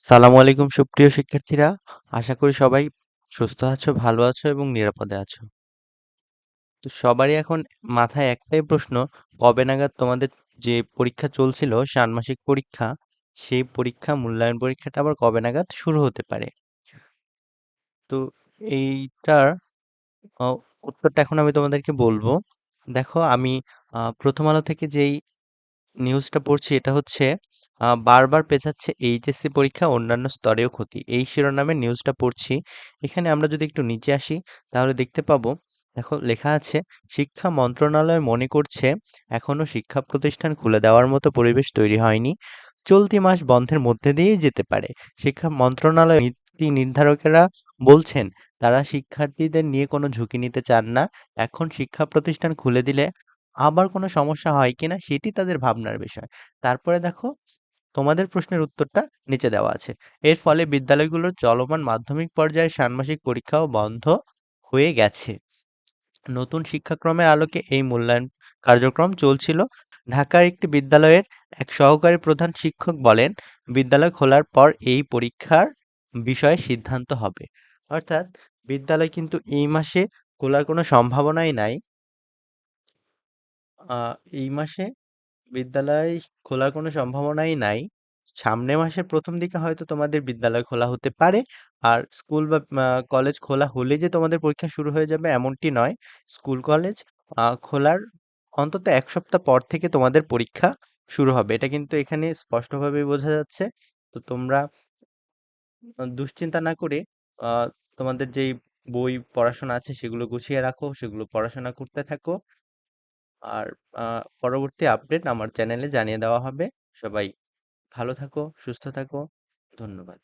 সালামু আলাইকুম, সুপ্রিয় শিক্ষার্থীরা। আশা করি সবাই সুস্থ আছো, ভালো আছো এবং নিরাপদে আছো। তো সবারই এখন মাথায় একটাই প্রশ্ন, কবে নাগাদ তোমাদের যে পরীক্ষা চলছিল, ষান্মাসিক পরীক্ষা, সেই পরীক্ষা, মূল্যায়ন পরীক্ষাটা আবার কবে নাগাদ শুরু হতে পারে? তো এইটার উত্তরটা এখন আমি তোমাদেরকে বলব। দেখো, আমি প্রথম আলো থেকে যেই নিউজটা পড়ছি, এটা হচ্ছে বারবার পেঁচাচ্ছে এইচএসসি পরীক্ষা, অন্যান্য স্তরেও ক্ষতি। এই শিরোনামে নিউজটা পড়ছি। এখানে আমরা যদি একটু নিচে আসি, তাহলে দেখতে পাবো, দেখো, লেখা আছে, শিক্ষা মন্ত্রণালয় মনে করছে, এখনও শিক্ষা প্রতিষ্ঠান খুলে দেওয়ার মতো পরিবেশ তৈরি হয়নি। চলতি মাস বন্ধের মধ্যে দিয়েই যেতে পারে। শিক্ষা মন্ত্রণালয় নীতি নির্ধারকেরা বলছেন, তারা শিক্ষার্থীদের নিয়ে কোনো ঝুঁকি নিতে চান না। এখন শিক্ষা প্রতিষ্ঠান খুলে দিলে আবার কোনো সমস্যা হয় কিনা, সেটি তাদের ভাবনার বিষয়। তারপরে দেখো তোমাদের প্রশ্নের উত্তরটা নিচে দেওয়া আছে। এর ফলে বিদ্যালয়গুলোর চলমান মাধ্যমিক পর্যায়ে ষান্মাসিক পরীক্ষাও বন্ধ হয়ে গেছে। নতুন শিক্ষাক্রমের আলোকে এই মূল্যায়ন কার্যক্রম চলছিল। ঢাকার একটি বিদ্যালয়ের এক সহকারী প্রধান শিক্ষক বলেন, বিদ্যালয় খোলার পর এই পরীক্ষার বিষয়ে সিদ্ধান্ত হবে। অর্থাৎ বিদ্যালয় কিন্তু এই মাসে খোলার কোনো সম্ভাবনাই নাই। এই মাসে বিদ্যালয় খোলার কোনো সম্ভাবনাই নাই। সামনের মাসের প্রথম দিকে হয়তো তোমাদের বিদ্যালয় খোলা হতে পারে। আর স্কুল বা কলেজ খোলা হলে যে তোমাদের পরীক্ষা শুরু হয়ে যাবে এমনটি নয়। স্কুল, কলেজ খোলার অন্তত এক সপ্তাহ পর থেকে তোমাদের পরীক্ষা শুরু হবে। এটা কিন্তু এখানে স্পষ্টভাবে বোঝা যাচ্ছে। তো তোমরা দুশ্চিন্তা না করে তোমাদের যেই বই পড়াশোনা আছে সেগুলো গুছিয়ে রাখো, সেগুলো পড়াশোনা করতে থাকো। আর পরবর্তী আপডেট আমার চ্যানেলে জানিয়ে দেওয়া হবে। সবাই ভালো থাকো সুস্থ থাকো। ধন্যবাদ।